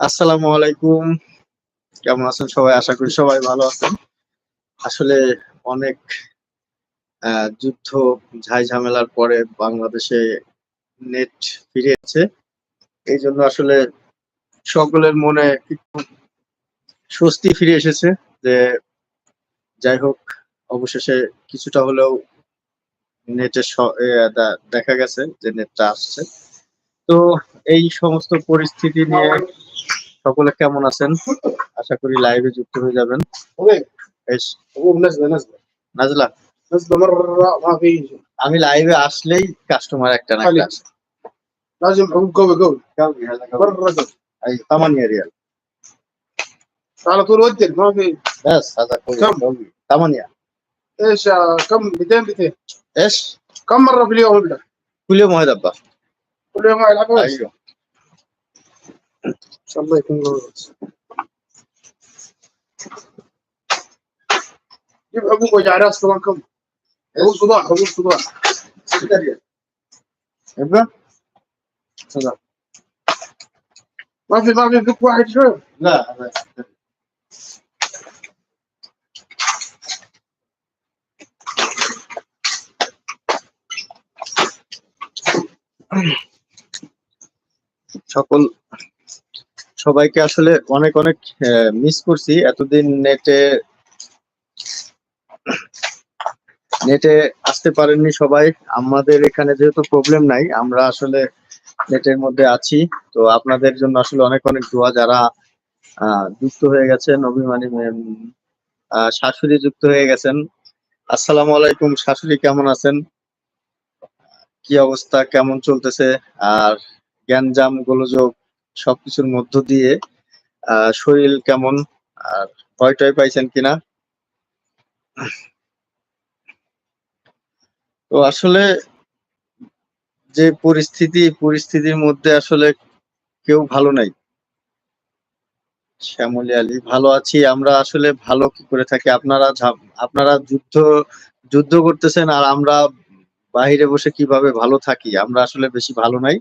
আসসালামু আলাইকুম। কেমন আছেন সবাই? আশা করি সবাই ভালো আছেন। আসলে অনেক যুদ্ধ, ঝাই ঝামেলার পরে বাংলাদেশে নেট ফিরে এসেছে। এই জন্য আসলে সকলের মনে একটু স্বস্তি ফিরে এসেছে যে যাই হোক, অবশেষে কিছুটা হলেও নেটের দেখা গেছে যে নেটটা আসছে। তো এই সমস্ত পরিস্থিতি নিয়ে সকলে কেমন আছেন আশা করি লাইভে যুক্ত হয়ে যাবেন وين؟ বেশ هو نزله نزله নাজলা نزله مره ما في شيء আমি লাইভে আসলেই কাস্টমার একটা না عليك. لازم حقوق قوي قوي مره قوي এই তামানিয়া রিয়াল على طول ودك ما في بس هذا كويس كم؟ قوي ثمانية ايش آه، كم 200 200 ايش؟ كم مره في اليوم يبدا؟ كل يوم واحد ابا كل يوم يلعب بس ايوه ان شاء الله يكون موجود جيب حبوب وجع راس طبعاكم حبوب صداع حبوب صداع يبقى صداع ما في ما في فك واحد شوي لا هكون সবাইকে আসলে অনেক অনেক মিস করছি। এতদিন নেটে নেটে আসতে পারেননি সবাই। আমাদের এখানে যেহেতু প্রবলেম নাই, আমরা আসলে নেটের মধ্যে আছি। তো আপনাদের জন্য আসলে অনেক অনেক দোয়া যারা যুক্ত হয়ে গেছেন, অভিমানী শাশুড়ি যুক্ত হয়ে গেছেন। আসসালামু আলাইকুম, শাশুড়ি কেমন আছেন? কি অবস্থা, কেমন চলতেছে? আর জ্ঞানজাম গোলযোগ সবকিছুর মধ্য দিয়ে শরীর কেমন, আর ভয় টয় পাইছেন কিনা? তো আসলে যে পরিস্থিতি পরিস্থিতির মধ্যে আসলে কেউ ভালো নাই। শ্যামলী আলী, ভালো আছি, আমরা আসলে ভালো কি করে থাকি? আপনারা আপনারা যুদ্ধ যুদ্ধ করতেছেন আর আমরা বাইরে বসে কীভাবে ভালো থাকি? আমরা আসলে বেশি ভালো নাই।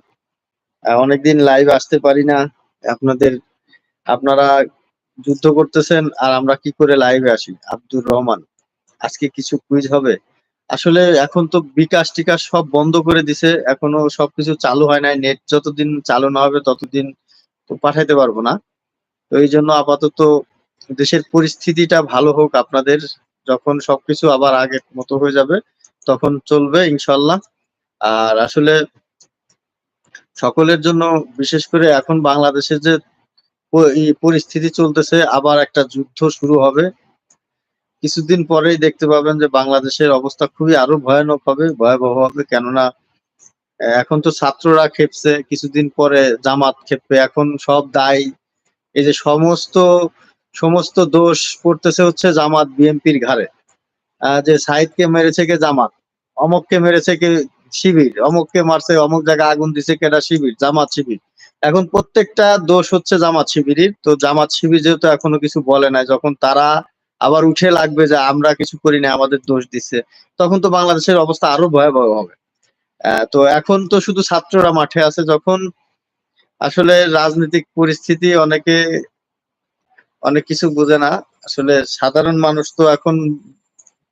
অনেকদিন লাইভ আসতে পারি না। আপনাদের, আপনারা যুদ্ধ করতেছেন আর আমরা কি করে লাইভে আসি? আব্দুর রহমান, আজকে কিছু কুইজ হবে। আসলে এখন তো বিকাশ টিকাশ সব বন্ধ করে দিছে। এখনও সবকিছু চালু হয় নাই। নেট যতদিন চালু না হবে ততদিন তো পাঠাইতে পারব না। তো এই জন্য আপাতত দেশের পরিস্থিতিটা ভালো হোক আপনাদের। যখন সবকিছু আবার আগের মতো হয়ে যাবে, তখন চলবে ইনশাল্লাহ। আর আসলে সকলের জন্য, বিশেষ করে এখন বাংলাদেশের যে পরিস্থিতি চলতেছে, আবার একটা যুদ্ধ শুরু হবে। কিছুদিন পরেই দেখতে পাবেন যে বাংলাদেশের অবস্থা খুবই আরও ভয়ানক হবে, ভয়াবহ হবে। কেননা, এখন তো ছাত্ররা খেপছে, কিছুদিন পরে জামাত খেপবে। এখন সব দায়। এই যে সমস্ত সমস্ত দোষ পড়তেছে হচ্ছে জামাত, বিএনপির ঘাড়ে। যে সাইদকে মেরেছে কে জামাত, অমককে মেরেছে কে শিবির। অমককে মারছে, অমুক জায়গায় আগুন দিছে কেটা শিবির? জামাত শিবির। এখন প্রত্যেকটা দোষ হচ্ছে জামাত শিবিরের। তো জামাত শিবির যেহেতু এখনও কিছু বলে নাই, যখন তারা আবার উঠে লাগবে যে আমরা কিছু করি না আমাদের দোষ দিচ্ছে তখন তো বাংলাদেশের অবস্থা আরও ভয়াবহ হবে। তো এখন তো শুধু ছাত্ররা মাঠে আছে, যখন আসলে রাজনৈতিক পরিস্থিতি অনেকে, অনেক কিছু বোঝে না। আসলে সাধারণ মানুষ তো এখন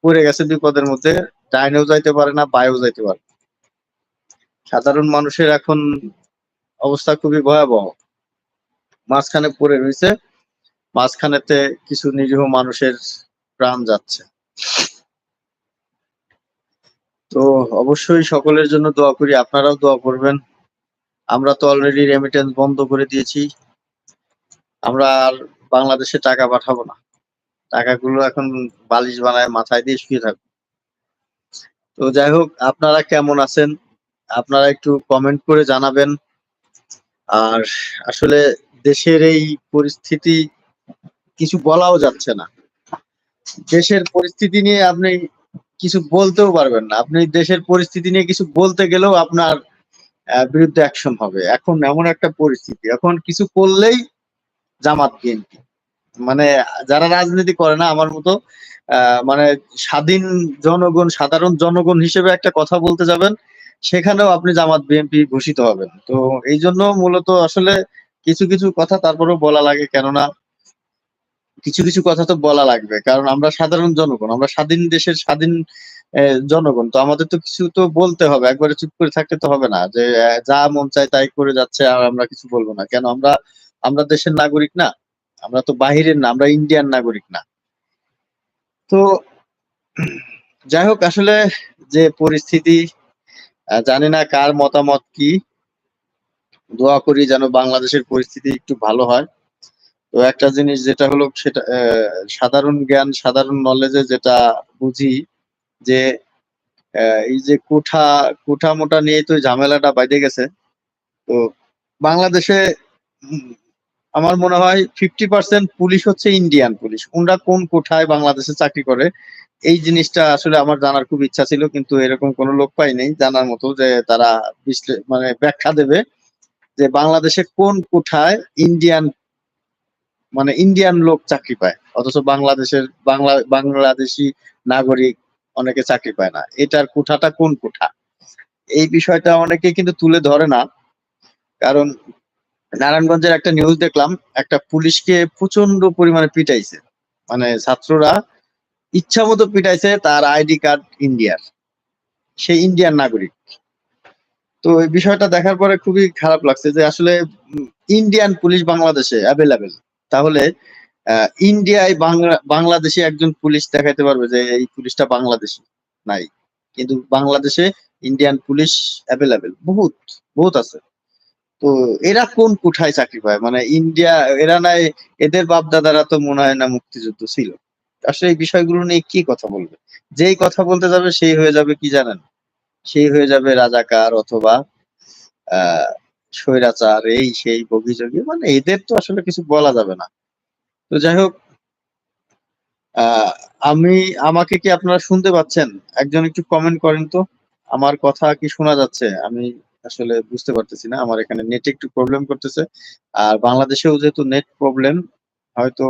পড়ে গেছে বিপদের মধ্যে, ডাইনেও যাইতে পারে না বায়ও যাইতে পারে না। সাধারণ মানুষের এখন অবস্থা খুবই ভয়াবহ। মাঝখানে পড়ে রয়েছে, মাঝখানেতে কিছু নিরীহ মানুষের প্রাণ যাচ্ছে। তো অবশ্যই সকলের জন্য দোয়া করি, আপনারাও দোয়া করবেন। আমরা তো অলরেডি রেমিটেন্স বন্ধ করে দিয়েছি। আমরা আর বাংলাদেশে টাকা পাঠাবো না। টাকাগুলো এখন বালিশ বানায় মাথায় দিয়ে শুয়ে থাকব। তো যাই হোক, আপনারা কেমন আছেন? আপনারা একটু কমেন্ট করে জানাবেন। আর আসলে দেশের এই পরিস্থিতি কিছু বলাও যাচ্ছে না। দেশের পরিস্থিতি নিয়ে আপনি কিছু বলতেও পারবেন না। আপনি দেশের পরিস্থিতি নিয়ে কিছু বলতে গেলেও আপনার বিরুদ্ধে অ্যাকশন হবে। এখন এমন একটা পরিস্থিতি। এখন কিছু করলেই জামাত বিএনপি। মানে যারা রাজনীতি করে না, আমার মতো মানে স্বাধীন জনগণ, সাধারণ জনগণ হিসেবে একটা কথা বলতে যাবেন সেখানেও আপনি জামাত, বিএনপি ঘোষিত হবেন। তো এই জন্য মূলত আসলে কিছু কিছু কথা তারপরেও বলা লাগে, কেননা কিছু কিছু কথা তো বলা লাগবে। কারণ আমরা সাধারণ জনগণ, আমরা স্বাধীন দেশের স্বাধীন জনগণ। তো আমাদের তো কিছু তো বলতে হবে, একবারে চুপ করে থাকতে তো হবে না যে যা মন চায় তাই করে যাচ্ছে আর আমরা কিছু বলব না। কেন আমরা আমরা দেশের নাগরিক না, আমরা তো বাহিরের না, আমরা ইন্ডিয়ান নাগরিক না। তো যাই হোক, আসলে যে পরিস্থিতি জানি না কার মতামত কি। দোয়া করি যেন বাংলাদেশের পরিস্থিতি একটু ভালো হয়। তো একটা জিনিস যেটা হলো, সেটা সাধারণ জ্ঞান, সাধারণ নলেজে যেটা বুঝি যে এই যে কোঠা কোঠা মোটা নিয়ে তো ঝামেলাটা বাইরে গেছে। তো বাংলাদেশে আমার মনে হয় ফিফটি পার্সেন্ট পুলিশ হচ্ছে ইন্ডিয়ান পুলিশ। ওনরা কোন কোঠায় বাংলাদেশে চাকরি করে? এই জিনিসটা আসলে আমার জানার খুব ইচ্ছা ছিল, কিন্তু এরকম কোনো লোক পাই নাই জানার মতো যে তারা মানে ব্যাখ্যা দেবে যে বাংলাদেশে কোন কোঠায় ইন্ডিয়ান মানে ইন্ডিয়ান লোক চাকরি পায়, অথচ বাংলাদেশের বাংলা, বাংলাদেশি নাগরিক অনেকে চাকরি পায় না। এটার কোঠাটা কোন কোঠা? এই বিষয়টা অনেকে কিন্তু তুলে ধরে না, কারণ নারায়ণগঞ্জের একটা নিউজ দেখলাম, একটা পুলিশকে প্রচণ্ড পরিমাণে পিটাইছে। মানে ছাত্ররা ইচ্ছা মতো পিটাইছে তার আইডি কার্ড ইন্ডিয়ার। সে ইন্ডিয়ান নাগরিক। তো এই বিষয়টা দেখার পরে খুবই খারাপ লাগছে যে আসলে ইন্ডিয়ান পুলিশ বাংলাদেশে অ্যাভেলেবেল তাহলে ইন্ডিয়ায় বাংলা, বাংলাদেশে একজন পুলিশ দেখাইতে পারবে যে এই পুলিশটা বাংলাদেশি নাই। কিন্তু বাংলাদেশে ইন্ডিয়ান পুলিশ অ্যাভেলেবেল বহুত বহুত আছে। তো এরা কোন কোঠায় চাকরি পায়? মানে ইন্ডিয়া, এরা নাই, এদের বাপ দাদারা তো মনে হয় না মুক্তিযুদ্ধ ছিল। আসলে এই বিষয়গুলো নিয়ে কি কথা বলবে? যেই কথা বলতে যাবে সেই হয়ে যাবে কি জানেন? সেই হয়ে যাবে রাজাকার অথবা, আহ, স্বৈরাচার, এই সেই বগিযোগী। মানে এদের তো আসলে কিছু বলা যাবে না। তো যাই হোক আমি, আমাকে কি আপনারা শুনতে পাচ্ছেন? একজন একটু কমেন্ট করেন তো। আমার কথা কি শোনা যাচ্ছে? আমি আসলে বুঝতে পারতেছি না। আমার এখানে নেট একটু প্রবলেম করতেছে। আর বাংলাদেশেও যেহেতু নেট প্রবলেম হয়তো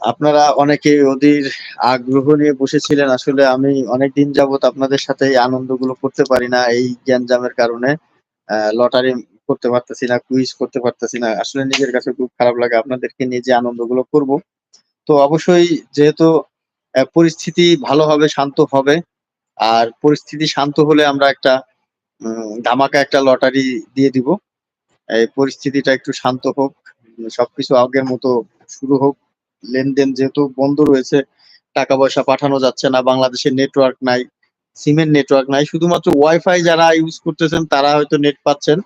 আপনারা অনেকে ওদের আগ্রহ নিয়ে বসেছিলেন। আসলে আমি অনেক দিন যাবত আপনাদের সাথে এই আনন্দগুলো করতে পারি না, এই গ্যাঞ্জামের কারণে। লটারি করতে পারতেছি না, কুইজ করতে পারতেছি না। আসলে নিজের কাছে খুব খারাপ লাগে আপনাদেরকে নিয়ে যে আনন্দগুলো করব। তো অবশ্যই যেহেতু পরিস্থিতি ভালো হবে, শান্ত হবে, আর পরিস্থিতি শান্ত হলে আমরা একটা ধামাকা একটা লটারি দিয়ে দিব। এই পরিস্থিতিটা একটু শান্ত হোক, সবকিছু আগের মতো শুরু হোক। লেনদেন যেহেতু বন্ধ রয়েছে টাকা পয়সা পাঠানো যাচ্ছে না, বাংলাদেশের নেটওয়ার্ক নাই সিমের নেটওয়ার্ক নাই, শুধুমাত্র ওয়াইফাই যারা ইউজ করতেছেন, তারা হয়তো নেট পাচ্ছেন।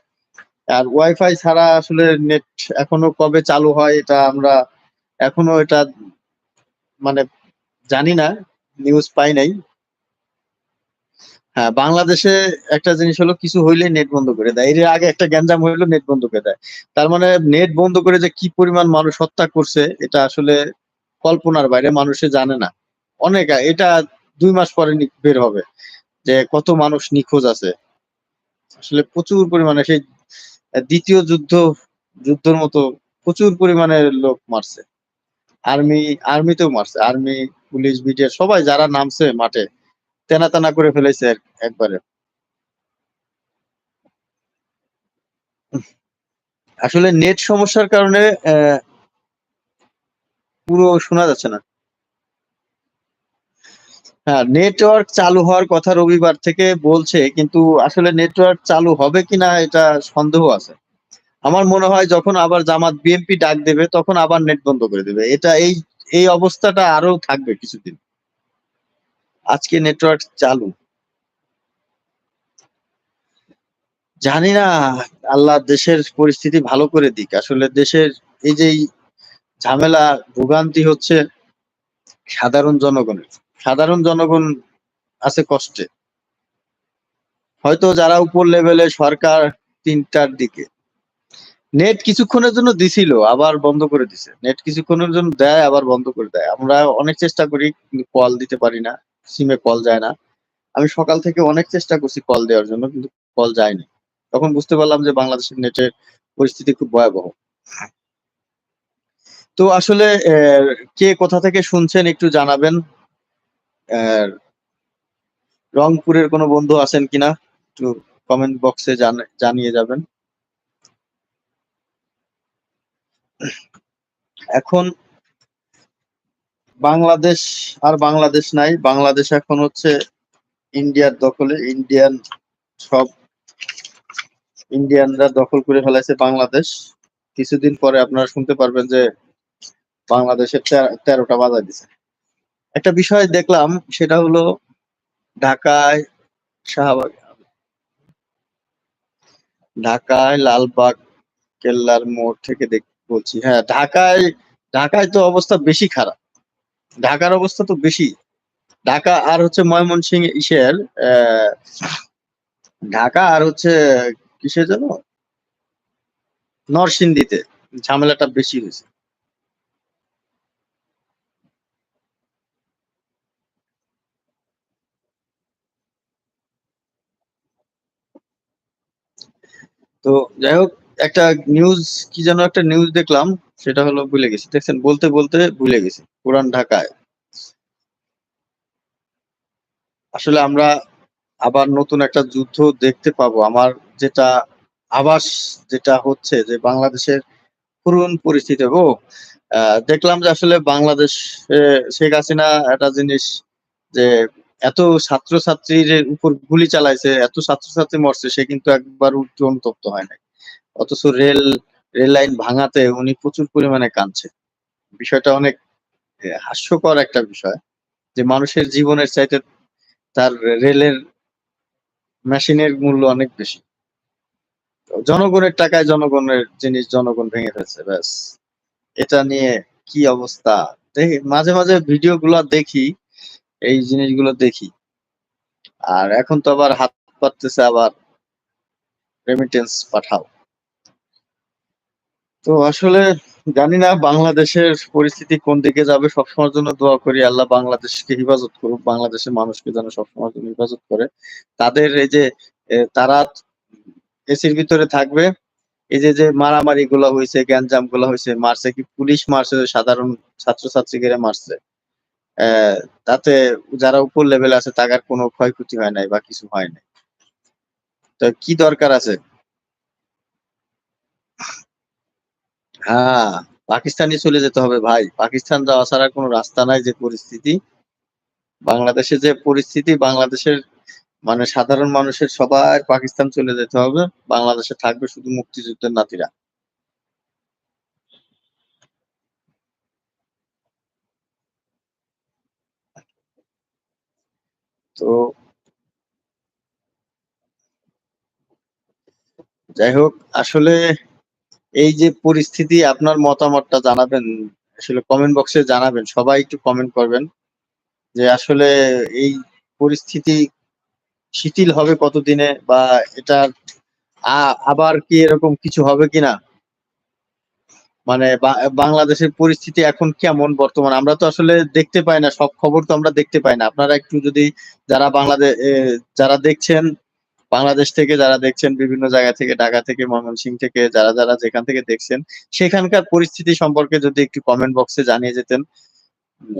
আর ওয়াইফাই ছাড়া আসলে নেট এখনও কবে চালু হয়, এটা আমরা এখনও এটা মানে জানি না নিউজ পাই নাই। হ্যাঁ বাংলাদেশে একটা জিনিস হলো কিছু হইলে নেট বন্ধ করে দেয়। এর আগে একটা গ্যাঞ্জাম হইল নেট বন্ধ করে দেয়। তার মানে নেট বন্ধ করে যে কি পরিমাণ মানুষ হত্যা করছে, এটা আসলে কল্পনার বাইরে, মানুষে জানে না। অনেক, এটা দুই মাস পরে বের হবে যে কত মানুষ নিখোঁজ আছে। আসলে প্রচুর পরিমাণে সেই দ্বিতীয় যুদ্ধ, যুদ্ধের মতো প্রচুর পরিমাণে লোক মারছে। আর্মি, আর্মিতেও মারছে। আর্মি, পুলিশ বিডিআর সবাই যারা নামছে মাঠে তেনা তেনা করে ফেলেছে একবারে। আসলে নেট সমস্যার কারণে পুরো শোনা যাচ্ছে না। হ্যাঁ নেটওয়ার্ক চালু হওয়ার কথা রবিবার থেকে বলছে, কিন্তু আসলে নেটওয়ার্ক চালু হবে কিনা এটা সন্দেহ আছে। আমার মনে হয় যখন আবার জামাত বিএনপি ডাক দেবে, তখন আবার নেট বন্ধ করে দেবে। এটা এই এই অবস্থাটা আরও থাকবে কিছুদিন। আজকে নেটওয়ার্ক চালু। জানি না, আল্লাহ দেশের পরিস্থিতি ভালো করে দিক। আসলে দেশের এই যে ঝামেলা, ভোগান্তি হচ্ছে সাধারণ জনগণের। সাধারণ জনগণ আছে কষ্টে। হয়তো যারা উপর লেভেলে সরকার তিনটার দিকে। নেট কিছুক্ষণের জন্য দিছিল, আবার বন্ধ করে দিছে। নেট কিছুক্ষণের জন্য দেয়, আবার বন্ধ করে দেয়। আমরা অনেক চেষ্টা করি কল দিতে পারি না। সিমে কল যায় না। আমি সকাল থেকে অনেক চেষ্টা করছি কল দেওয়ার জন্য, কিন্তু কল যায়নি। তখন বুঝতে পারলাম যে বাংলাদেশের নেটের পরিস্থিতি খুব ভয়াবহ। তো আসলে কে কোথা থেকে শুনছেন একটু জানাবেন। রংপুরের কোনো বন্ধু আছেন কিনা, একটু কমেন্ট বক্সে জানিয়ে যাবেন। এখন বাংলাদেশ আর বাংলাদেশ নাই। বাংলাদেশ এখন হচ্ছে ইন্ডিয়ার দখলে, ইন্ডিয়ান সব ইন্ডিয়ানরা দখল করে ফেলাইছে বাংলাদেশ। কিছুদিন পরে আপনারা শুনতে পারবেন যে বাংলাদেশের তেরোটা বাজার দিছে। একটা বিষয় দেখলাম, সেটা হলো ঢাকায় শাহবাগ। ঢাকায় লালবাগ, কেল্লার মোড় থেকে দেখ, বলছি। হ্যাঁ ঢাকায় ঢাকায় তো অবস্থা বেশি খারাপ। ঢাকার অবস্থা তো বেশি। ঢাকা আর হচ্ছে ময়মনসিংহ ইসের ঢাকা আর হচ্ছে কিসে যেন? নরসিংদীতে ঝামেলাটা বেশি হয়েছে। তো যাই হোক একটা নিউজ কি যেন একটা নিউজ দেখলাম, সেটা হলো ভুলে গেছি। দেখছেন, বলতে বলতে ভুলে গেছি, পুরান ঢাকায়। আসলে আমরা আবার নতুন একটা যুদ্ধ দেখতে পাবো। আমার যেটা আভাস, যেটা হচ্ছে যে বাংলাদেশের করুণ পরিস্থিতি, ও দেখলাম যে আসলে বাংলাদেশ শেখ হাসিনা একটা জিনিস যে এত ছাত্রছাত্রীর উপর গুলি চালাইছে, এত ছাত্রছাত্রী মরছে, সে কিন্তু একবার উঠতে অনুতপ্ত হয় নাই। অথচ রেল রেল লাইন ভাঙাতে উনি প্রচুর পরিমাণে কাঁদছে। বিষয়টা অনেক হাস্যকর একটা বিষয় যে মানুষের জীবনের চাইতে তার রেলের মেশিনের মূল্য অনেক বেশি। জনগণের টাকায় জনগণের জিনিস জনগণ ভেঙে ফেলছে, ব্যাস। এটা নিয়ে কি অবস্থা? দেখি, মাঝে মাঝে ভিডিও গুলো দেখি, এই জিনিসগুলো দেখি। আর এখন তো আবার হাত পাততেছে আবার রেমিটেন্স পাঠাও। তো আসলে জানি না বাংলাদেশের পরিস্থিতি কোন দিকে যাবে, সবসময়ের জন্য দোয়া করি আল্লাহ বাংলাদেশকে হেফাজত করুক, বাংলাদেশের মানুষকে যেন সবসময়ের জন্য হেফাজত করে। তাদের এই যে তারা এসির ভিতরে থাকবে। এই যে যে মারামারি গুলো হয়েছে গ্যাঞ্জামগুলো হয়েছে, মারছে কি, পুলিশ মারছে সাধারণ ছাত্রছাত্রীকে মারছে। তাতে যারা উপর লেভেলে আছে তাদের কোনো ক্ষয়ক্ষতি হয় নাই বা কিছু হয় নাই। তো কি দরকার আছে? হ্যাঁ পাকিস্তানই চলে যেতে হবে ভাই। পাকিস্তান যাওয়া ছাড়া কোনো রাস্তা নাই যে পরিস্থিতি। বাংলাদেশে যে পরিস্থিতি, বাংলাদেশের মানে সাধারণ মানুষের সবার পাকিস্তান চলে যেতে হবে। বাংলাদেশে থাকবে শুধু মুক্তিযুদ্ধের নাতিরা। তো যাই হোক, আসলে এই যে পরিস্থিতি, আপনার মতামতটা জানাবেন, আসলে কমেন্ট বক্সে জানাবেন, সবাই একটু কমেন্ট করবেন যে আসলে এই পরিস্থিতি শিথিল হবে কতদিনে বা এটা আবার কি এরকম কিছু হবে কিনা? মানে বাংলাদেশের পরিস্থিতি এখন কেমন বর্তমান? আমরা তো আসলে দেখতে পাই না, সব খবর তো আমরা দেখতে পাই না। আপনারা একটু যদি যারা বাংলাদেশ যারা দেখছেন বাংলাদেশ থেকে যারা দেখছেন, বিভিন্ন জায়গা থেকে, ঢাকা থেকে ময়মনসিং থেকে, যারা যারা যেখান থেকে দেখছেন, সেখানকার পরিস্থিতি সম্পর্কে যদি একটু কমেন্ট বক্সে জানিয়ে যেতেন।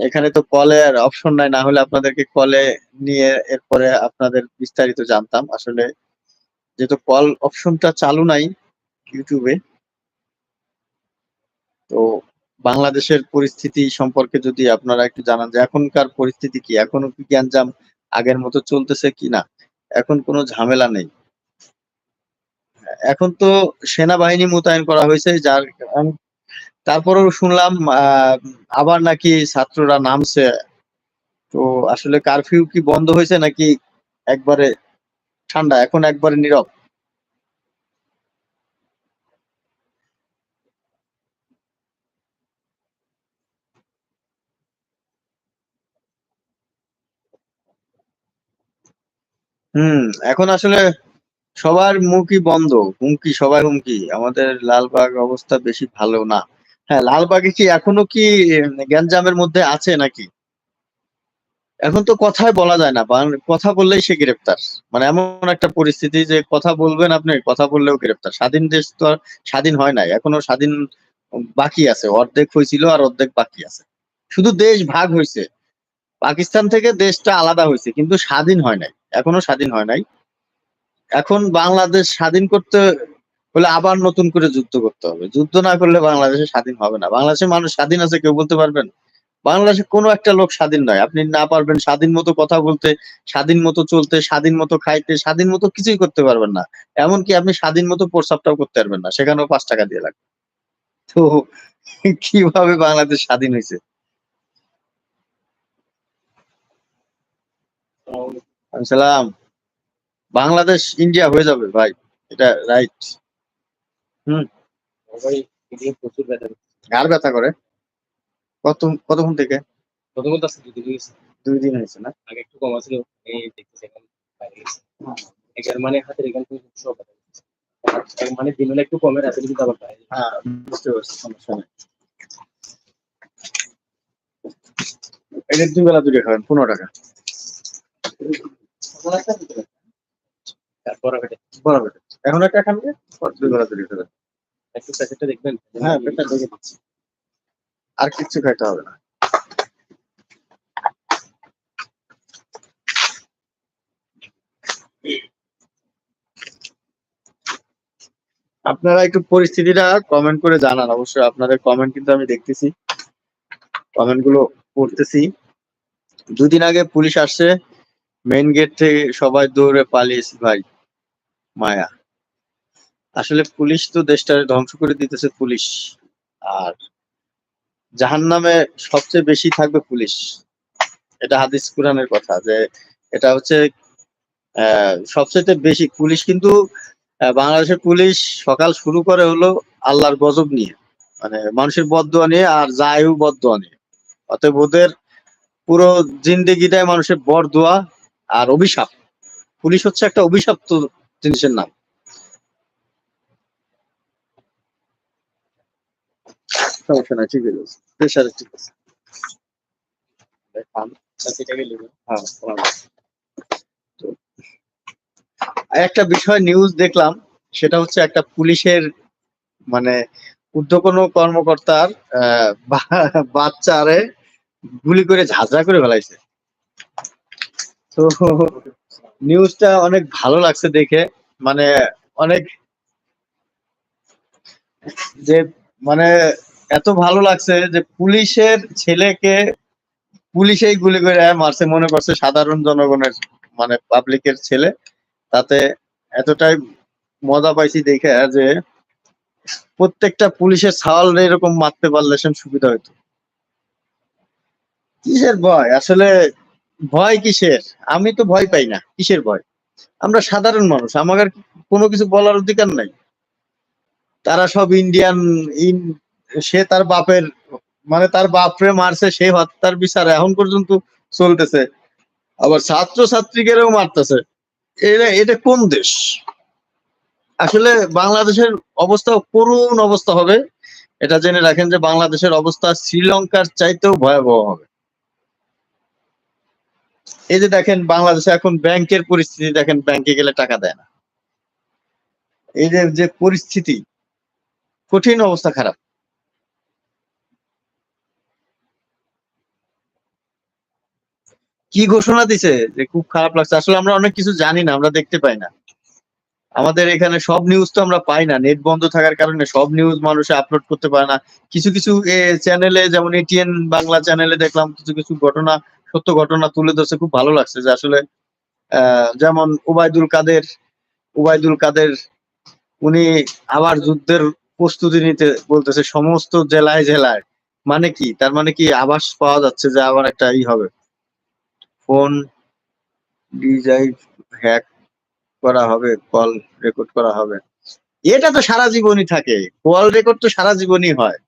এখানে তো কলে আর অপশন নাই, না হলে আপনাদেরকে কলে নিয়ে এরপরে আপনাদের বিস্তারিত জানতাম। আসলে যেহেতু কল অপশনটা চালু নাই ইউটিউবে তো বাংলাদেশের পরিস্থিতি সম্পর্কে যদি আপনারা একটু জানান যে এখনকার পরিস্থিতি কি? এখনও কি গ্যাঞ্জাম আগের মতো চলতেছে কি না? এখন কোনো ঝামেলা নেই। এখন তো সেনাবাহিনী মোতায়েন করা হয়েছে, যার তারপরেও শুনলাম আবার নাকি ছাত্ররা নামছে। তো আসলে কারফিউ কি বন্ধ হয়েছে নাকি একবারে ঠান্ডা? এখন একবারে নীরব? হুম, এখন আসলে সবার মুখই বন্ধ, হুমকি সবাই হুমকি। আমাদের লালবাগ অবস্থা বেশি ভালো না। হ্যাঁ লালবাগে কি এখনও কি গ্যাঞ্জামের মধ্যে আছে নাকি? এখন তো কথাই বলা যায় না কথা বললেই সে গ্রেপ্তার। মানে এমন একটা পরিস্থিতি যে কথা বলবেন আপনি, কথা বললেও গ্রেপ্তার। স্বাধীন দেশ তো আর স্বাধীন হয় নাই, এখনও স্বাধীন বাকি আছে, অর্ধেক হয়েছিল আর অর্ধেক বাকি আছে। শুধু দেশ ভাগ হয়েছে, পাকিস্তান থেকে দেশটা আলাদা হয়েছে, কিন্তু স্বাধীন হয় নাই। এখনও স্বাধীন হয় নাই। এখন বাংলাদেশ স্বাধীন করতে হলে আবার নতুন করে যুদ্ধ করতে হবে। যুদ্ধ না করলে বাংলাদেশে স্বাধীন হবে না। বাংলাদেশের মানুষ স্বাধীন আছে, কেউ বলতে পারবেন বাংলাদেশে কোনো একটা লোক স্বাধীন নয়। আপনি না পারবেন স্বাধীন মতো কথা বলতে, স্বাধীন মতো চলতে, স্বাধীন মতো খাইতে, স্বাধীন মতো কিছুই করতে পারবেন না। এমনকি আপনি স্বাধীন মতো প্রস্তাবটাও করতে পারবেন না। সেখানেও পাঁচ টাকা দিয়ে লাগবে। তো কীভাবে বাংলাদেশ স্বাধীন হয়েছে সালাম বাংলাদেশ ইন্ডিয়া হয়ে যাবে ভাই এটা রাইট করছে। আর ব্যথা করে কত কতক্ষণ থেকে? আছে দুই দিন হয়েছে না? আগে একটু কম আছিল এই দেখতেছি এখন বাইরে মানে হাতের এখান থেকে সব মানে একটু কমে রাতে কিন্তু আবার বাইরে। হ্যাঁ বুঝতে পারছি সমস্যা নেই। এটা দুই বেলা দুটো খাবেন পনেরো টাকা। এখন একটা প্যাকেটটা দেখবেন হ্যাঁ আর কিচ্ছু খাইতে হবে না আপনারা একটু পরিস্থিতিটা কমেন্ট করে জানান। অবশ্যই আপনাদের কমেন্ট কিন্তু আমি দেখতেছি। কমেন্টগুলো পড়তেছি। দুদিন আগে পুলিশ আসছে। মেইন গেট থেকে সবাই দৌড়ে পালিয়েছে ভাই। মায়া। আসলে পুলিশ তো দেশটারে ধ্বংস করে দিতেছে পুলিশ। আর জাহান নামে সবচেয়ে বেশি থাকবে পুলিশ। এটা হাদিস কোরআনের কথা যে এটা হচ্ছে সবচেয়ে বেশি পুলিশ কিন্তু বাংলাদেশের পুলিশ সকাল শুরু করে হলো আল্লাহর গজব নিয়ে। মানে মানুষের বদদোয়া নিয়ে আর জায়ু বদদোয়া নিয়ে। অতএব ওদের পুরো জিন্দেগিটাই মানুষের বরদোয়া। আর অভিশাপ। পুলিশ হচ্ছে একটা অভিশপ্ত জিনিসের নাম। হ্যাঁ, একটা বিষয় নিউজ দেখলাম সেটা হচ্ছে একটা পুলিশের মানে কোনো কর্মকর্তার বাচ্চারে গুলি করে ঝাঁঝরা করে ফেলাইছে। তো নিউজটা অনেক ভালো লাগছে দেখে। মানে অনেক যে মানে এত ভালো লাগছে যে পুলিশের ছেলেকে পুলিশেই গুলি করে মারছে, মনে করছে সাধারণ জনগণের মানে পাবলিকের ছেলে। তাতে এতটাই মজা পাইছি দেখে যে প্রত্যেকটা পুলিশের ছাওয়াল এরকম মারতে পারলে সুবিধা হতো কিসের ভয়? আসলে ভয় কিসের? আমি তো ভয় পাই না। কিসের ভয়? আমরা সাধারণ মানুষ আমাদের কোনো কিছু বলার অধিকার নাই। তারা সব ইন্ডিয়ান ইন, সে তার বাপের মানে তার বাপরে মারছে, সে হত্যার বিচার এখন পর্যন্ত চলতেছে। আবার ছাত্র ছাত্রীকেও মারতেছে। এটা এটা কোন দেশ? আসলে বাংলাদেশের অবস্থা করুণ অবস্থা হবে। এটা জেনে রাখেন যে বাংলাদেশের অবস্থা শ্রীলঙ্কার চাইতেও ভয়াবহ হবে। এই যে দেখেন বাংলাদেশে এখন ব্যাংকের পরিস্থিতি, দেখেন ব্যাংকে গেলে টাকা দেয় না। এই যে পরিস্থিতি, কঠিন অবস্থা খারাপ। কি ঘোষণা দিছে যে খুব খারাপ লাগছে? আসলে আমরা অনেক কিছু জানি না, আমরা দেখতে পাই না। আমাদের এখানে সব নিউজ তো আমরা পাই না নেট বন্ধ থাকার কারণে সব নিউজ মানুষ আপলোড করতে পারে না। কিছু কিছু চ্যানেলে যেমন এটিএন বাংলা চ্যানেলে দেখলাম, কিছু কিছু ঘটনা সত্য ঘটনা তুলে ধরছে, খুব ভালো লাগছে যে আসলে যেমন উবাইদুল কাদের উবাইদুল কাদের, উনি আবার যুদ্ধের প্রস্তুতি নিতে বলতেছে, সমস্ত জেলায় জেলায়। মানে কি? তার মানে কি আভাস পাওয়া যাচ্ছে যে আবার একটা ই হবে। ফোন ডিজাই হ্যাক করা হবে, কল রেকর্ড করা হবে। এটা তো সারা জীবনই থাকে। কল রেকর্ড তো সারা জীবনই হয়।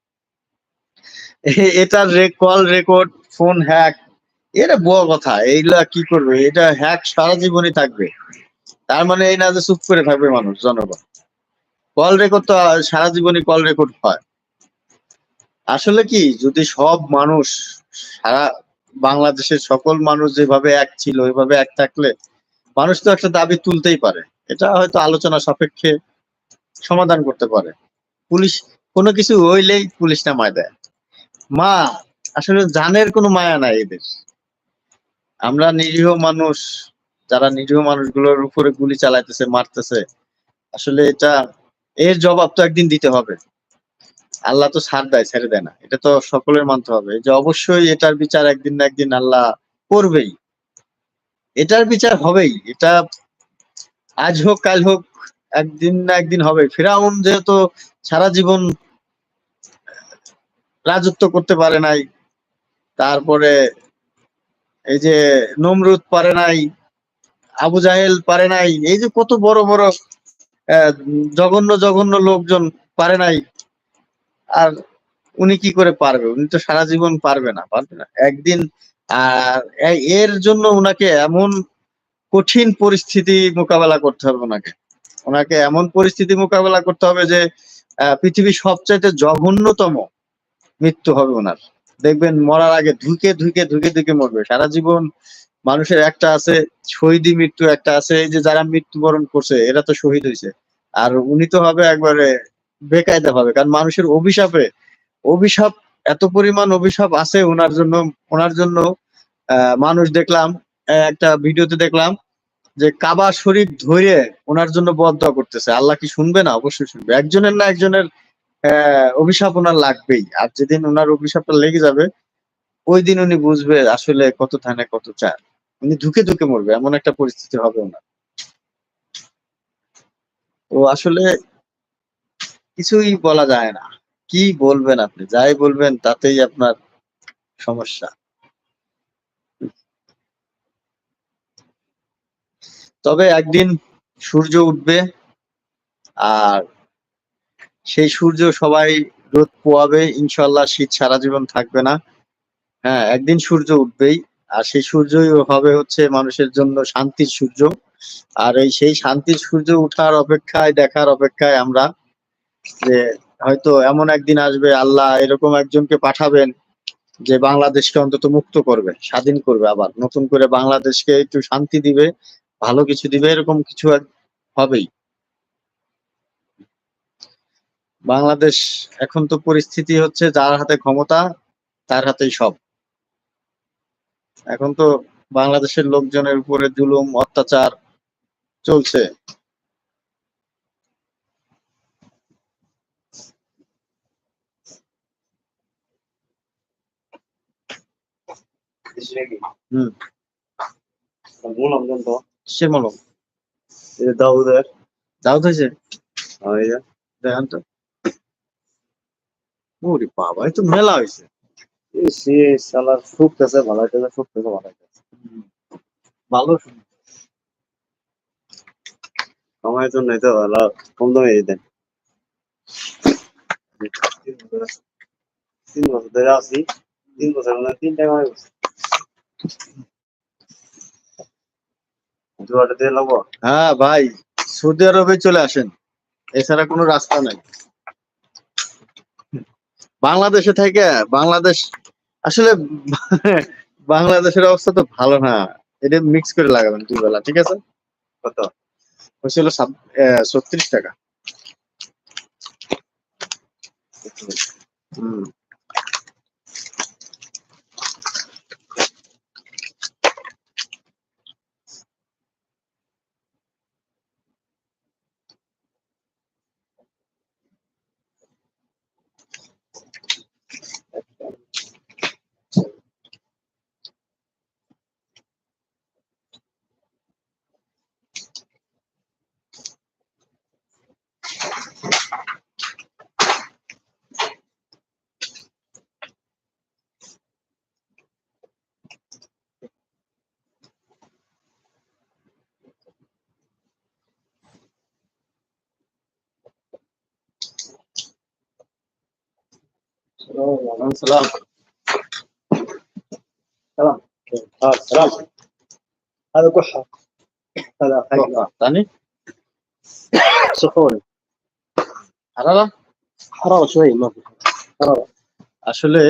এটার কল রেকর্ড, ফোন, হ্যাক এটা বড় কথা, এইগুলা কি করবে? এটা হ্যাক সারা জীবনই থাকবে। তার মানে এই না যে চুপ করে থাকবে মানুষ, জনগণ। কল রেকর্ড তো সারা জীবনই কল রেকর্ড হয়। আসলে কি, যদি সব মানুষ, সারা বাংলাদেশের সকল মানুষ যেভাবে এক ছিল, ওইভাবে এক থাকলে, মানুষ তো একটা দাবি তুলতেই পারে। এটা হয়তো আলোচনা সাপেক্ষে সমাধান করতে পারে। পুলিশ, কোনো কিছু হইলেই পুলিশ নামায় দেয়। মা, আসলে জানের কোনো মায়া নাই এদের। আমরা নিরীহ মানুষ, যারা নিরীহ মানুষগুলোর উপরে গুলি চালাইতেছে, মারতেছে, আসলে এটা, এর জবাব তো একদিন দিতে হবে। আল্লাহ তো ছাড় দেয়, ছেড়ে দেয় না। এটা তো সকলের মানতে হবে যে অবশ্যই এটার বিচার একদিন না একদিন আল্লাহ করবেই। এটার বিচার হবেই। এটা আজ হোক, কাল হোক, একদিন না একদিন হবে। ফিরাউন যেহেতু সারা জীবন রাজত্ব করতে পারে নাই, তারপরে এই যে নমরুদ পারে নাই, আবু জাহেল পারে নাই, এই যে কত বড় বড় জঘন্য জঘন্য লোকজন পারে নাই। আর উনি কি করে পারবে? উনি তো সারা জীবন পারবে না পারবে না। একদিন, আর এর জন্য উনাকে এমন কঠিন পরিস্থিতি মোকাবেলা করতে হবে ওনাকে ওনাকে এমন পরিস্থিতি মোকাবেলা করতে হবে যে পৃথিবীর সবচাইতে জঘন্যতম মৃত্যু হবে ওনার দেখবেন মরার আগে ধুকে ধুকে ধুকে ধুকে মরবে। সারা জীবন মানুষের একটা আছে শহীদি মৃত্যু, একটা আছে, এই যে যারা মৃত্যুবরণ করছে, এরা তো শহীদ হয়েছে আর উনি তো হবে একবারে বেকায়দা হবে কারণ মানুষের অভিশাপে, অভিশাপ, এত পরিমাণ অভিশাপ আছে ওনার জন্য ওনার জন্য মানুষ দেখলাম একটা ভিডিওতে দেখলাম যে কাবা শরীফ ধরে ওনার জন্য বদয়া করতেছে। আল্লাহ কি শুনবে না? অবশ্যই শুনবে। একজনের না একজনের অভিশাপ ওনার লাগবেই। আর যেদিন ওনার অভিশাপটা লেগে যাবে ওই দিন উনি বুঝবে আসলে কত ধানে কত চায় উনি ধুকে ধুকে মরবে, এমন একটা পরিস্থিতি হবে ওনার। তো আসলে কিছুই বলা যায় না। কি বলবেন আপনি? যাই বলবেন, তাতেই আপনার সমস্যা। তবে একদিন সূর্য উঠবে, আর সেই সূর্য সবাই রোদ পোয়াবে ইনশাল্লাহ শীত সারা জীবন থাকবে না। হ্যাঁ একদিন সূর্য উঠবেই, আর সেই সূর্যই হবে হচ্ছে মানুষের জন্য শান্তির সূর্য। আর এই সেই শান্তির সূর্য উঠার অপেক্ষায়, দেখার অপেক্ষায় আমরা যে হয়তো এমন একদিন আসবে, আল্লাহ এরকম একজনকে পাঠাবেন যে বাংলাদেশকে অন্তত মুক্ত করবে, স্বাধীন করবে আবার। নতুন করে বাংলাদেশকে একটু শান্তি দিবে, ভালো কিছু দিবে, এরকম কিছু হবেই। বাংলাদেশ এখন তো পরিস্থিতি হচ্ছে যার হাতে ক্ষমতা তার হাতেই সব। এখন তো বাংলাদেশের লোকজনের উপরে জুলুম অত্যাচার চলছে। হুম। মলম দাউদের। দাওয়াত হয়েছে? দেখেন তো। ওরে বাবা তো মেলা হয়েছে সে সালার শুকতেছে ভালো হইতেছে শুকতেছে ভালো হইতেছে ভালো আমার জন্য তো ভালো কম দামে দেন। তিন বছর ধরে আছি তিন বছর মানে তিন টাকা হয়ে গেছে। দুয়াটা দিয়ে হ্যাঁ ভাই সৌদি আরবে চলে আসেন। এছাড়া কোনো রাস্তা নাই। বাংলাদেশে থেকে বাংলাদেশ, আসলে বাংলাদেশের অবস্থা তো ভালো না। এটা মিক্স করে লাগাবেন দুই বেলা, ঠিক আছে? কত? হয়েছিল ছত্রিশ টাকা। হুম। সালাম سلام اه سلام هذا كحة هذا حقيقة তানি سخوني হারালাম حرارة شوي ما في حرارة আসলে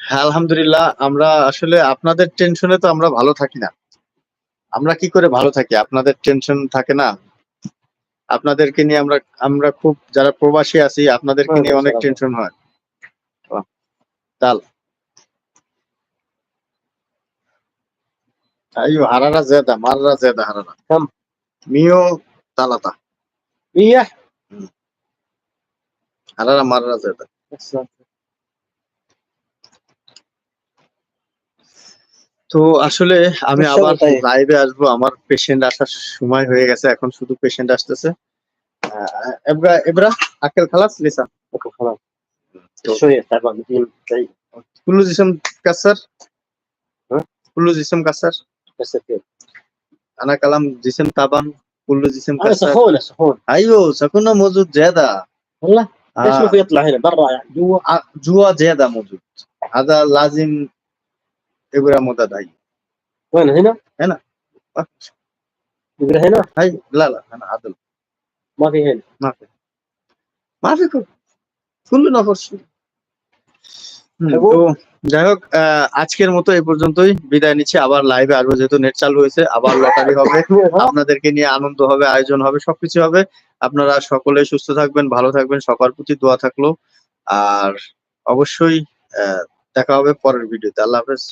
হ্যাঁ আলহামদুলিল্লাহ আমরা আসলে আপনাদের টেনশনে তো আমরা ভালো থাকি না আমরা কি করে ভালো থাকি আপনাদের টেনশন থাকে না আপনাদেরকে নিয়ে আমরা আমরা খুব যারা প্রবাসী আছি আপনাদেরকে নিয়ে অনেক টেনশন হয় Tal. ايوه حرارة زيادة مرة زيادة حرارة كم؟ 103 مية حرارة مرة زيادة তো আসলে আমি বুঝতে আবার পারতাই। লাইভে আসবো আমার পেশেন্ট আসার সময় হয়ে গেছে এখন শুধু পেশেন্ট আসতেছে আহ, এবরা এবরা আকেল খালাস লিসা اوكي خلاص تو- شوية تعبان مثل زي কুল্লু জিসম কাসার হ্যাঁ? কুল্লু জিসম কাসার بس كده আনা কালাম জিসম তাবান কুল্লু জিসম انا কাসার سخونة سخونة ايوه سكنة موجود زيادة والله ليش آه. ما في يطلع هنا برا يعني جوا آه، جوا زيادة موجود هذا لازم দাই না না? মাফি কর না? তো যাই হোক আজকের মতো এই পর্যন্তই। বিদায় নিচ্ছি। আবার লাইভে আসব যেহেতু নেট চালু হয়েছে আবার লটারি হবে। আপনাদেরকে নিয়ে আনন্দ হবে আয়োজন হবে সবকিছু হবে। আপনারা সকলে সুস্থ থাকবেন ভালো থাকবেন সকার প্রতি দোয়া থাকল। আর অবশ্যই দেখা হবে পরের ভিডিওতে আল্লাহ হাফেজ।